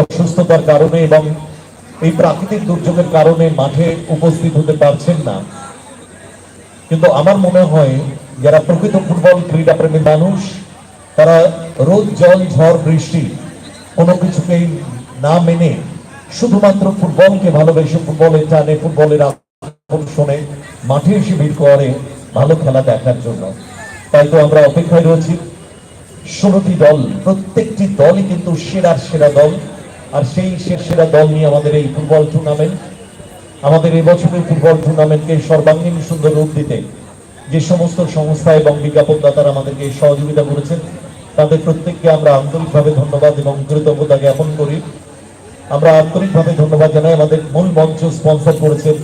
অসুস্থতার কারণে এবং এই প্রাকৃতিক দুর্যোগের কারণে মাঠে উপস্থিত হতে পারছেন না। কিন্তু আমার মনে হয় যারা প্রকৃত ফুটবল ক্রীড়া প্রেমী মানুষ, তারা রোদ, জল, ঝড়, বৃষ্টি কোনো কিছুকেই না মেনে শুধুমাত্র ফুটবলকে ভালোবেসে ফুটবলের টানে, ফুটবলের আকর্ষণে মাঠে এসে ভিড় করে ভালো খেলা দেখার জন্য। তাই তো আমরা অপেক্ষায় রয়েছি। ষোলোটি দল, প্রত্যেকটি দলই কিন্তু সেরার সেরা দল। আর সেই সেরা দল নিয়ে আমাদের এই ফুটবল টুর্নামেন্ট আমাদের এই বছরের ফুটবল টুর্নামেন্টকে সর্বাঙ্গীন সুন্দর রূপ দিতে যে সমস্ত সংস্থা এবং বিজ্ঞাপনদাতারা আমাদেরকে সহযোগিতা করেছেন, তাদের প্রত্যেককে আমরা আন্তরিকভাবে ধন্যবাদ এবং কৃতজ্ঞতা জ্ঞাপন করি। আমরা আন্তরিকভাবে ধন্যবাদ জানাই আমাদের মূল মঞ্চ স্পন্সর করেছেন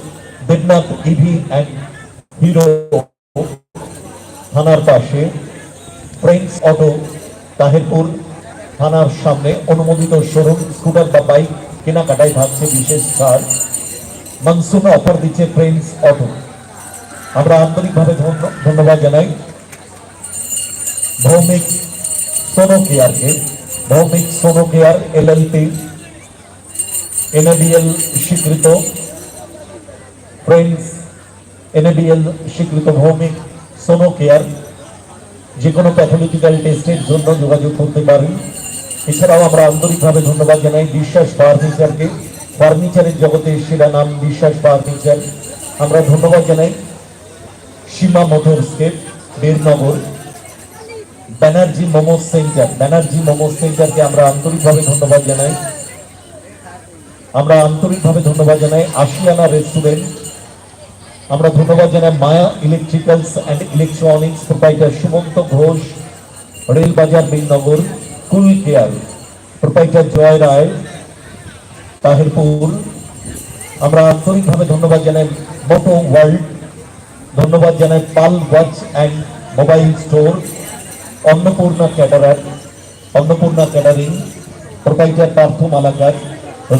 দেবনাথ ইভি অ্যান্ড হিরো থানার পাশে প্রিন্স অটো তাহিরপুর। থানার সামনে অনুমোদিত শোরুম, স্কুটার বা বাইক কেনাকাটায় থাকছে বিশেষ ছাড়। মনসুমে অফার দিচ্ছে প্রিন্স অটো। আমরা আন্তরিকভাবে ধন্য- ধন্যবাদ জানাই। Bhowmik সোনো কেয়ারকে, Bhowmik Sono Care L L LLP, NABL স্বীকৃত, প্রিন্স এনএবিএল স্বীকৃত ভৌমিক সোনো কেয়ার। যে কোনো প্যাথোলজিক্যাল টেস্টের জন্য যোগাযোগ করতে পারেন। এছাড়াও আমরা আন্তরিকভাবে ধন্যবাদ জানাই বিশ্বাস ফার্নিচারকে। ফার্নিচারের জগতে সেরা নাম বিশ্বাস ফার্নিচার। আমরা ধন্যবাদ জানাই সীমা মোটরসকে বীরনগর। ব্যানার্জি মোমো সেন্টার, ব্যানার্জি মোমো সেন্টারকে আমরা আন্তরিকভাবে ধন্যবাদ জানাই। আমরা আন্তরিকভাবে ধন্যবাদ জানাই আশিয়ানা রেস্টুরেন্ট। আমরা ধন্যবাদ জানাই Maya electricals and electronics proprietor Sumanta Ghosh, Railbazar বিনগর cool care proprietor Joy Roy, Tahirpur. আমরা আন্তরিকভাবে ধন্যবাদ জানাই মোটো ওয়ার্ল্ড ধন্যবাদ জানাই Pal watch and mobile store Annapurna caterer Annapurna catering proprietor Partha Malakar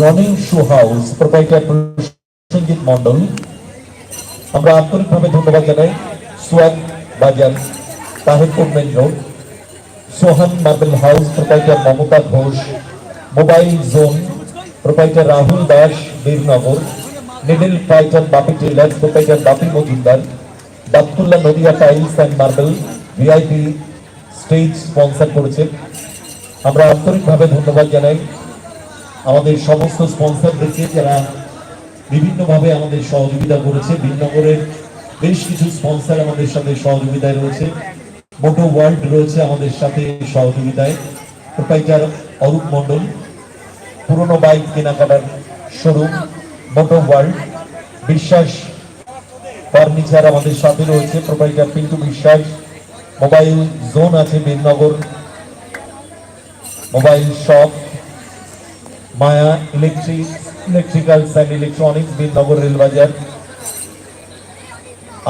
রনিং shoe house proprietor Prosenjit Mondal আমরা আন্তরিকভাবে ধন্যবাদ জানাই swag bazaar Tahirpur main road Sohan marble house proprietor Mamata Ghosh, mobile zone proprietor Rahul Das, Birnagar needle Titan Bapi tailor proprietor Bapi Majumdar দাতুল্লাহ Nadia tiles and marble VIP stage sponsor করেছে। আমরা আন্তরিকভাবে ধন্যবাদ জানাই আমাদের সমস্ত স্পন্সরদেরকে যারা বিভিন্নভাবে আমাদের সহযোগিতা করেছে। বিনগরের বেশ কিছু স্পন্সর আমাদের সাথে সহযোগিতায় রয়েছে। মোটো ওয়ার্ল্ড রয়েছে আমাদের সাথে সহযোগিতায়। প্রোপাইটার অরূপ মণ্ডল, পুরনো বাইক কেনাকাটার showroom, moto world, Biswas furniture আমাদের সাথে রয়েছে, proprietor Pintu Biswas, mobile zone আছে Birnagar, mobile shop, Maya electric electricals and electronics, Birnagar Railbazar,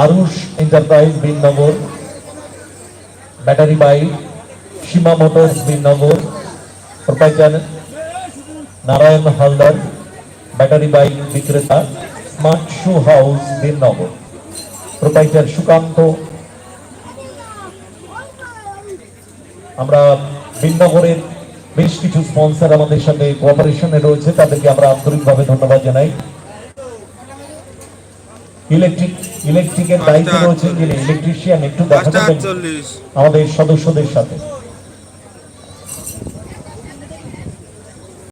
Arush enterprise, Birnagar. Battery bike Seema motors Birnagar proprietor Narayan Haldar, battery bike বিক্রেতা shoe house Birnagar proprietor Sukanta. আমরা বীরনগরের বেশ কিছু sponsor আমাদের সাথে কোঅপারেশনে রয়েছে, তাদেরকে আমরা আন্তরিকভাবে ধন্যবাদ জানাই। ইলেকট্রিক ইলেকট্রিকের দায়িত্ব রয়েছে যিনি ইলেকট্রিশিয়ান একটু দেখা আমাদের সদস্যদের সাথে।